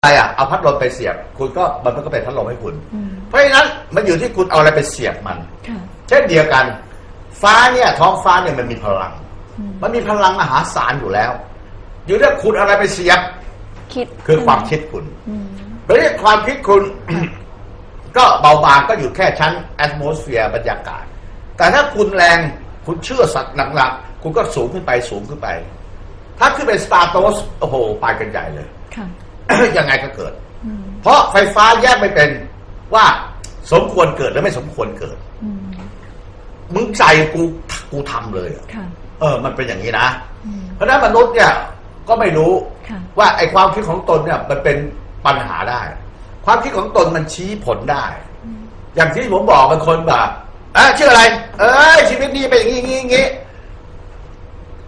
อะไรอะเอาพัดลมไปเสียบ คุณก็มันก็เป็นพัดลมให้คุณ อืมเพราะฉะนั้นมันอยู่ที่คุณเอาอะไรไปเสียบมัน ค่ะเช่นเดียวกัน ฟ้าเนี่ยท้องฟ้าเนี่ยมันมีพลัง อืมมันมีพลังมหาศาลอยู่แล้ว อยู่ที่คุณเอาอะไรไปเสียบคิดคือความคิดคุณอืมเพราะฉะนั้นความคิดคุณ ก็เบาบางก็อยู่แค่ชั้น atmosphere บรรยากาศ แต่ถ้าคุณแรงคุณเชื่อสัตว์หนักๆคุณก็สูงขึ้นไปสูงขึ้นไป ถ้าขึ้นเป็นสตาร์โตสโอ้โหไปกันใหญ่เลย ค่ะ ยังไงก็เกิดอืมเพราะไฟฟ้าแยกไม่เป็นว่าสมควรเกิดหรือไม่สมควรเกิดอืมมึงใจกูกูทำเลยอะค่ะเออ มันเป็นอย่างนี้นะอืมเพราะฉะนั้นมนุษย์เนี่ยก็ไม่รู้ค่ะว่าไอ้ความคิดของตนเนี่ยมันเป็นปัญหาได้ ความคิดของตนมันชี้ผลได้ อย่างที่ผมบอกบางคนแบบเออชื่ออะไร เออชีวิตนี้เป็นอย่างนี้อย่างนี้อย่างนี้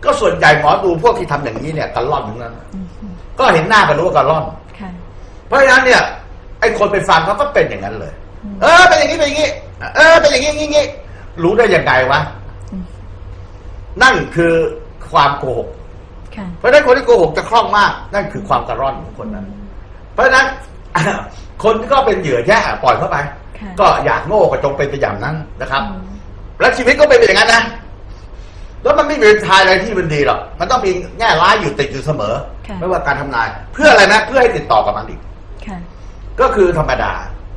ก็ส่วนใหญ่หมอดูพวกที่ทำอย่างนี้เนี่ยกันล่อนทั้งนั้นอืมอืม ก็เห็นหน้ากันรู้ว่ากันล่อน ค่ะ เพราะฉะนั้นเนี่ยไอ้คนไปฟังเขาก็เป็นอย่างนั้นเลย อืม เออเป็นอย่างนี้เป็นอย่างนี้ เออเป็นอย่างนี้อย่างนี้อย่างนี้รู้ได้ยังไงวะอืมนั่นคือความโกหก ค่ะ เพราะฉะนั้นคนที่โกหกจะคล่องมาก นั่นคือความกระร่อนของคนนั้น เพราะฉะนั้น คนที่ก็เป็นเหยื่อแค่ปล่อยเข้าไป ค่ะก็อยากโง่ก็จงเป็นไปอย่างนั้นนะครับ อืม แล้วชีวิตก็เป็นไปอย่างนั้นนะ แล้วมันไม่มีทายอะไรที่มันดีหรอกมันต้องมีแง่ร้ายอยู่ติดอยู่เสมอ ค่ะ ไม่ว่าการทำนาย เพื่ออะไรนะเพื่อให้ติดต่อกับมันอีก ค่ะก็คือธรรมดา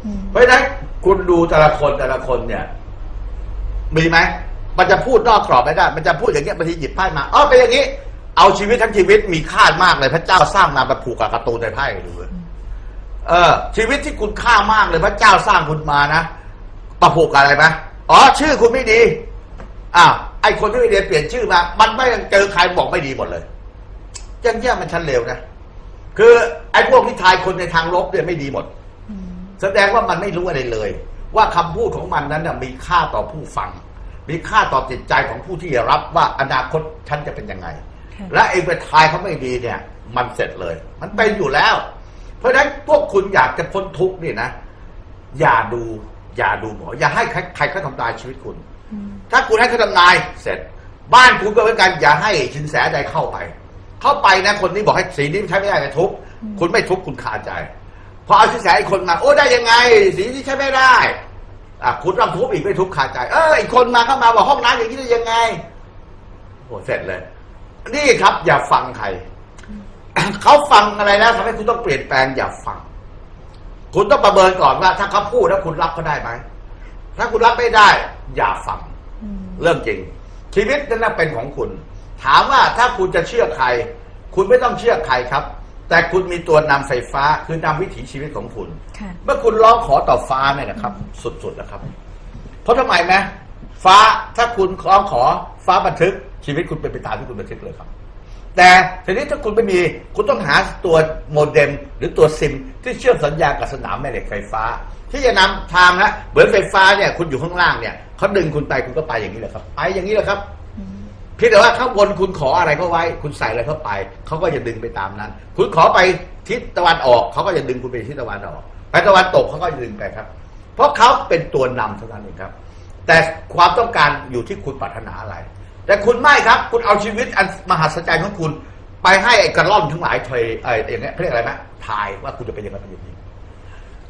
อืมเพราะฉะนั้นคุณดูแต่ละคนแต่ละคนเนี่ย มีไหมมันจะพูดนอกกรอบไม่ได้ มันจะพูดอย่างเงี้ยบางทีหยิบไพ่มาอ๋อเป็นอย่างนี้ เอาชีวิตทั้งชีวิตมีค่ามากเลยพระเจ้าสร้างมาแบบผูกกับการ์ตูนในไพ่ดูเลยเออ ชีวิตที่คุณค่ามากเลยพระเจ้าสร้างคุณมานะประผูกกับอะไรไหมอ๋อ ชื่อคุณไม่ดีอ้าว ไอคนที่ไม่เรียนเปลี่ยนชื่อมา มันไม่ยังเจอใครบอกไม่ดีหมดเลยยังเงี้ยมันชั้นเลวนะ คือไอ้พวกที่ทายคนในทางลบเนี่ยไม่ดีหมดอืมแสดงว่ามันไม่รู้อะไรเลย ว่าคำพูดของมันนั้นนะมีค่าต่อผู้ฟัง มีค่าต่อจิตใจของผู้ที่รับว่าอนาคตฉันจะเป็นยังไงค่ะและไอ้ไปทายเขาไม่ดีเนี่ย มันเสร็จเลย มันเป็นอยู่แล้ว เพราะฉะนั้นพวกคุณอยากจะพ้นทุกข์เนี่ยนะ อย่าดู อย่าดูหมอ อย่าให้ใครใครเขาทำลายชีวิตคุณอืม ถ้าคุณให้เขาทำนายเสร็จ บ้านคุณก็เหมือนกันอย่าให้ชินแสใดเข้าไป เข้าไปนะคนนี้บอกให้สีนี้ใช้ไม่ได้จะทุบคุณไม่ทุบคุณขาดใจพอเอาชินแสอีกคนมาโอ้ได้ยังไง สีนี้ใช้ไม่ได้อะคุณต้องทุบอีกไม่ทุบขาดใจ เอออีกคนมาเข้ามาบอกห้องน้ำอย่างนี้ได้ยังไงโอ้เสร็จเลย นี่ครับอย่าฟังใครเขาฟังอะไรแล้วทำให้คุณต้องเปลี่ยนแปลงอย่าฟัง คุณต้องประเมินก่อนว่า ถ้าเขาพูดแล้วคุณรับเขาได้ไหมถ้าคุณรับไม่ได้ อย่าฟัง เรื่องจริง ชีวิตนั้นนะเป็นของคุณ ถามว่าถ้าคุณจะเชื่อใคร คุณไม่ต้องเชื่อใครครับ แต่คุณมีตัวนำไฟฟ้าคือนำวิถีชีวิตของคุณค่ะเมื่อคุณร้องขอต่อฟ้าเนี่ยนะครับ สุดๆนะครับ เพราะทำไมไหมฟ้าถ้าคุณร้องขอฟ้าบันทึกชีวิตคุณเป็นไปตามที่คุณบันทึกเลยครับ แต่ทีนี้ถ้าคุณไม่มีคุณต้องหาตัวโมเด็ม หรือตัวซิมที่เชื่อมสัญญากับสนามแม่เหล็กไฟฟ้า ที่จะนำทางนะเหมือนไฟฟ้าเนี่ยคุณอยู่ข้างล่างเนี่ยเขาดึงคุณไปคุณก็ไปอย่างนี้แหละครับไปอย่างนี้แหละครับ เพียงแต่ว่าข้างบนคุณขออะไรเข้าไว้ คุณใส่อะไรเข้าไป เขาก็จะดึงไปตามนั้น คุณขอไปทิศตะวันออกเขาก็จะดึงคุณไปทิศตะวันออกไปตะวันตกเขาก็จะดึงไปครับ เพราะเขาเป็นตัวนำเท่านั้นเองครับ แต่ความต้องการอยู่ที่คุณปรารถนาอะไร แต่คุณไม่ครับ คุณเอาชีวิตอันมหัศจรรย์ของคุณ ไปให้ไอ้กระล่อนทั้งหลายเทยไอ้อย่างเงี้ยเขาเรียกอะไรนะทายว่าคุณจะเป็นยังไงเป็นอย่างนี้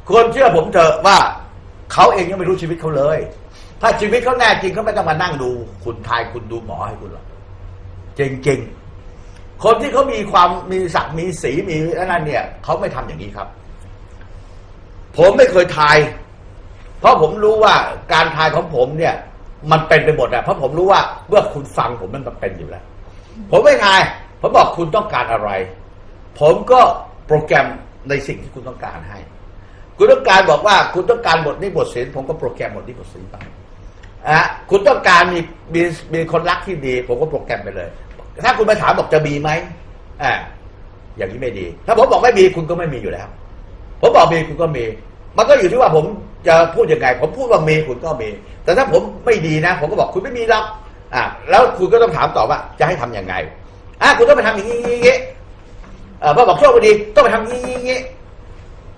ควรเชื่อผมเถอะว่าเขาเองยังไม่รู้ชีวิตเขาเลย ถ้าชีวิตเขาแน่จริงเขาไม่ต้องมานั่งดู คุณทายคุณดูหมอให้คุณหรอกจริงๆ คนที่เขามีความมีศักดิ์มีสีมีอะไรเนี่ยเขาไม่ทำอย่างนี้ครับ ผมไม่เคยทาย เพราะผมรู้ว่าการทายของผมเนี่ย มันเป็นไปหมดอะเพราะผมรู้ว่าเมื่อคุณฟังผมมันเป็นอยู่แล้ว ผมไม่ทาย ผมบอกคุณต้องการอะไร ผมก็โปรแกรมในสิ่งที่คุณต้องการให้ คุณต้องการบอกว่าคุณต้องการบทนี้บทศีลผมก็โปรแกรมบทนี้บทศีลไปอะคุณต้องการมีมีมีคนรักที่ดี ผมก็โปรแกรมไปเลย ถ้าคุณมาถามบอกจะมีไหมอ่าอย่างนี้ไม่ดี ถ้าผมบอกไม่มีคุณก็ไม่มีอยู่แล้ว ผมบอกมีคุณก็มี มันก็อยู่ที่ว่าผมจะพูดยังไง ผมพูดว่ามีคุณก็มี แต่ถ้าผมไม่ดีนะ ผมก็บอกคุณไม่มีหรอกอ่าแล้วคุณก็ต้องถามต่อว่า จะให้ทำยังไงอะคุณต้องไปทำอย่างนี้อย่างนี้เออพอบอกโชคดีต้องไปทำอย่างนี้อย่างนี้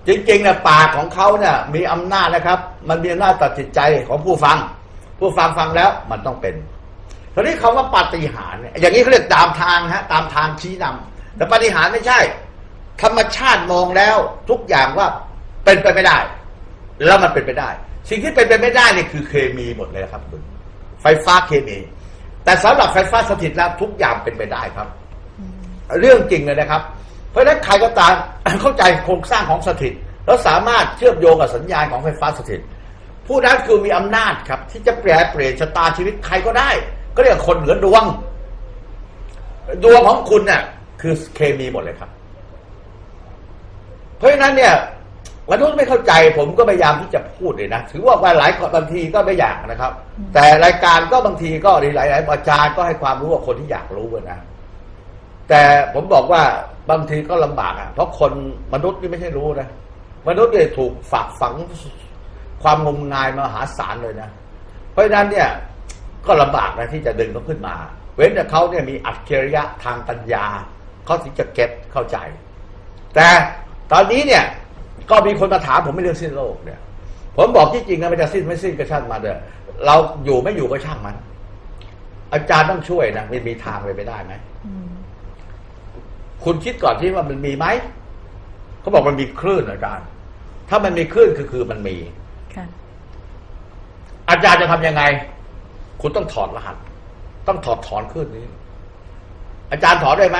จริงๆนะปากของเขาเนี่ยมีอำนาจนะครับ มันมีอำนาจตัดจิตใจของผู้ฟัง ผู้ฟังฟังแล้วมันต้องเป็นทีนี้คำว่าปาฏิหาริย์อย่างนี้เขาเรียกตามทางฮะตามทางชี้นำแต่ปาฏิหาริย์ไม่ใช่ ธรรมชาติมองแล้วทุกอย่างว่าเป็นไปไม่ได้ แล้วมันเป็นไปได้ สิ่งที่เป็นไปไม่ได้นี่คือเคมีหมดเลยครับคุณไฟฟ้าเคมี แต่สำหรับไฟฟ้าสถิตแล้วทุกอย่างเป็นไปได้ครับ เรื่องจริงเลยนะครับ ราะฉะนั้นใครก็ตามเข้าใจโครงสร้างของสถิต แล้วสามารถเชื่อมโยงกับสัญญาณของไฟฟ้าสถิต ผู้นั้นคือมีอำนาจครับ ที่จะแปรเปลี่ยนชะตาชีวิตใครก็ได้ ก็เรียกคนเหนือดวง ดวงของคุณเนี่ยคือเคมีหมดเลยครับ เพราะฉะนั้นเนี่ยมนุษย์ไม่เข้าใจผมก็พยายามที่จะพูดเลยนะถือว่าหลายคนบางทีก็ไม่อยากนะครับ แต่รายการก็บางทีก็หลายๆอาจารย์ก็ให้ความรู้กับคนที่อยากรู้นะ แต่ผมบอกว่าบางทีก็ลำบากอะเพราะคนมนุษย์นี่ไม่ใช่รู้นะมนุษย์เนี่ยถูกฝากฝังความงมงายมหาศาลเลยนะ เพราะฉะนั้นเนี่ยก็ลำบากนะที่จะดึงเขาขึ้นมา เว้นแต่เขาเนี่ยมีอัจฉริยะทางปัญญาเขาถึงจะเก็ตเข้าใจ แต่ตอนนี้เนี่ยก็มีคนมาถามผมไม่เรื่องสิ้นโลกเนี่ย ผมบอกที่จริงนะมันจะสิ้นไม่สิ้นก็ช่างมันเถอะเราอยู่ไม่อยู่ก็ช่างมัน อาจารย์ต้องช่วยนะมันมีทางไปไม่ได้ไหมอืม คุณคิดก่อนที่ว่ามันมีไหมเขาบอกมันมีคลื่นอาจารย์ ถ้ามันมีคลื่นคือคือมันมีค่ะอาจารย์จะทำยังไง คุณต้องถอดรหัส ต้องถอดถอนคลื่นนี้ อาจารย์ถอนได้ไหม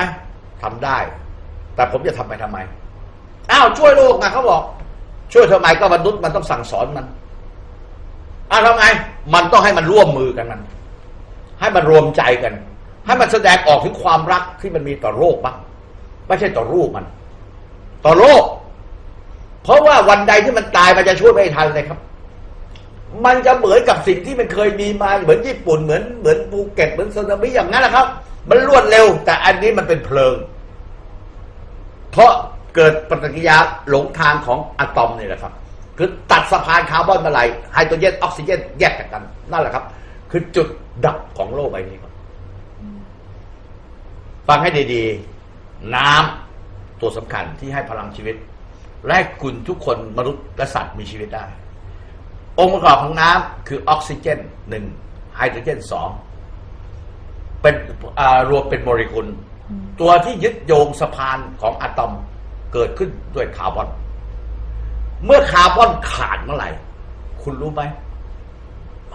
ทำได้ แต่ผมจะทำไปทำไมอ้าวช่วยโลกนะเขาบอก ช่วยทำไมก็มนุษย์มันต้องสั่งสอนมันอ้าวทำไง มันต้องให้มันร่วมมือกันมัน ให้มันรวมใจกัน ให้มันแสดงออกถึงความรักที่มันมีต่อโลกบ้าง ไม่ใช่ต่อรูปมัน ต่อโลก เพราะว่าวันใดที่มันตายมันจะช่วยไม่ทันเลยครับ มันจะเหมือนกับสิ่งที่มันเคยมีมาเหมือนญี่ปุ่นเหมือนเหมือนภูเก็ตเหมือนสึนามิอย่างนั้นแหละครับ มันรวดเร็ว แต่อันนี้มันเป็นเพลิง เพราะเกิดปฏิกิริยาหลงทางของอะตอมนี่แหละครับ คือตัดสะพานคาร์บอนมื่อไหร่ไฮโดรเจนออกซิเจนแยกจากกันนั่นแหละครับ คือจุดดับของโลกใบนี้ครับฟังให้ดีๆ น้ำตัวสำคัญที่ให้พลังชีวิต และคุณทุกคนมนุษย์และสัตว์มีชีวิตได้ องค์ประกอบของน้ำคือออกซิเจนหนึ่งไฮโดรเจนสองเป็นอ่ารวมเป็นโมเลกุล ตัวที่ยึดโยงสะพานของอะตอมเกิดขึ้นด้วยคาร์บอน เมื่อคาร์บอนขาดเมื่อไหร่ คุณรู้ไหม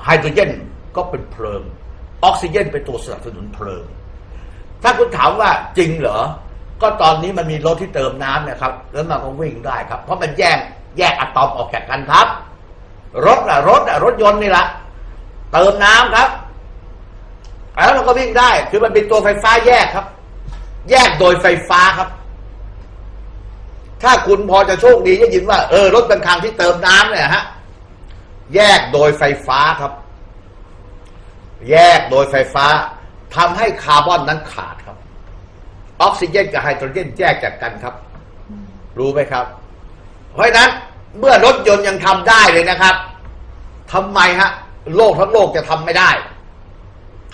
ไฮโดรเจนก็เป็นเพลิง ออกซิเจนเป็นตัวสนับสนุนเพลิง ถ้าคุณถามว่าจริงเหรอ ก็ตอนนี้มันมีรถที่เติมน้ำนะครับ แล้วมันก็วิ่งได้ครับ เพราะมันแยกแยกอะตอมออกจากกันครับ รถอะรถอะรถยนต์นี่แหละเติมน้ำครับ แล้วเราก็วิ่งได้ คือมันเป็นตัวไฟฟ้าแยกครับ แยกโดยไฟฟ้าครับ ถ้าคุณพอจะโชคดีจะยินว่าเออรถบางคันที่เติมน้ำเนี่ยฮะแยกโดยไฟฟ้าครับ แยกโดยไฟฟ้าทำให้คาร์บอนนั้นขาดครับ ออกซิเจนกับไฮโดรเจนแยกจากกันครับ รู้ไหมครับ เพราะฉะนั้นเมื่อรถยนต์ยังทำได้เลยนะครับทำไมฮะ โลกทั้งโลกจะทำไม่ได้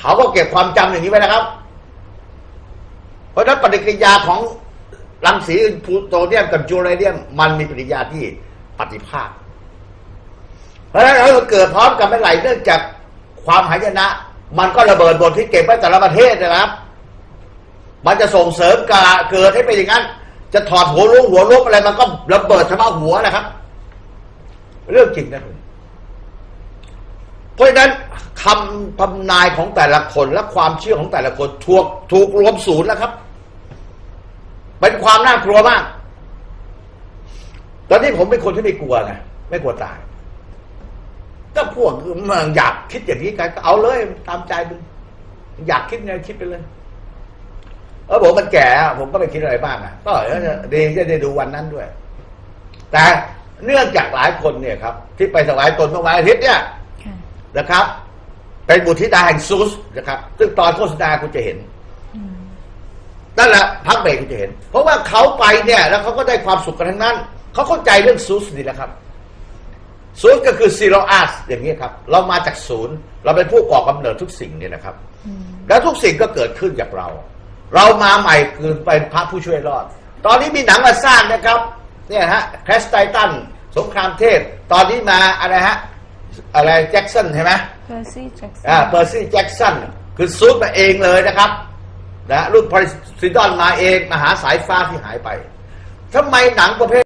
เขาก็เก็บความจำอย่างนี้ไว้นะครับ เพราะฉะนั้นปฏิกิริยาของรังสีพลูโตเนียมกับจูเรเนียม มันมีปฏิกิริยาที่ปฏิภาค เพราะฉะนั้นเราเกิดพร้อมกันไม่ไหลเนื่องจากความหายนะ มันก็ระเบิดบทที่เก็บไว้แต่ละประเทศนะครับ มันจะส่งเสริมการเกิดให้เป็นอย่างนั้น จะถอดหัวลุกหัวลุกอะไรมันก็ระเบิดเฉพาะหัวนะครับ เรื่องจริงนะคุณเพราะฉะนั้นคำทำนายของแต่ละคนและความเชื่อของแต่ละคนถูกถูกรวมศูนย์แล้วครับ เป็นความน่ากลัวมาก ตอนนี้ผมเป็นคนที่ไม่กลัวไงไม่กลัวตาย ก็พวกมันอยากคิดอย่างนี้กันก็เอาเลยตามใจมึงอยากคิดไงคิดไปเลย เออผมมันแก่ผมก็ไม่คิดอะไรบ้างอะก็เออดีจะได้ดูวันนั้นด้วย แต่เนื่องจากหลายคนเนี่ยครับ ที่ไปถวายตนเมื่อวันอาทิตย์เนี่ยนะครับ เป็นบุตรธิดาแห่งซูสนะครับ ซึ่งตอนโฆษณาคุณจะเห็นนั่นแหละพักเบรกคุณจะเห็น เพราะว่าเขาไปเนี่ย แล้วเขาก็ได้ความสุขกันทั้งนั้น เขาเข้าใจเรื่องซูสนี่แหละครับศูนย์ก็คือซีโรอาสอย่างนี้ครับ เรามาจากศูนย์ เราเป็นผู้ก่อกำเนิดทุกสิ่งเนี่ยนะครับ แล้วทุกสิ่งก็เกิดขึ้นจากเรา เรามาใหม่คือเป็นพระผู้ช่วยรอด ตอนนี้มีหนังมาสร้างนะครับเนี่ยฮะแคสไตตันสงครามเทพ ตอนนี้มาอะไรฮะอะไรแจ็คสันใช่ไหมเพอร์ซี่แจ็กสัอ่าเปอร์ซี่แจ็กสันคือซูดมาเองเลยนะครับนะรุ่นพาริซิดอนมาเองมาหาสายฟ้าที่หายไปทำไมหนังประเภท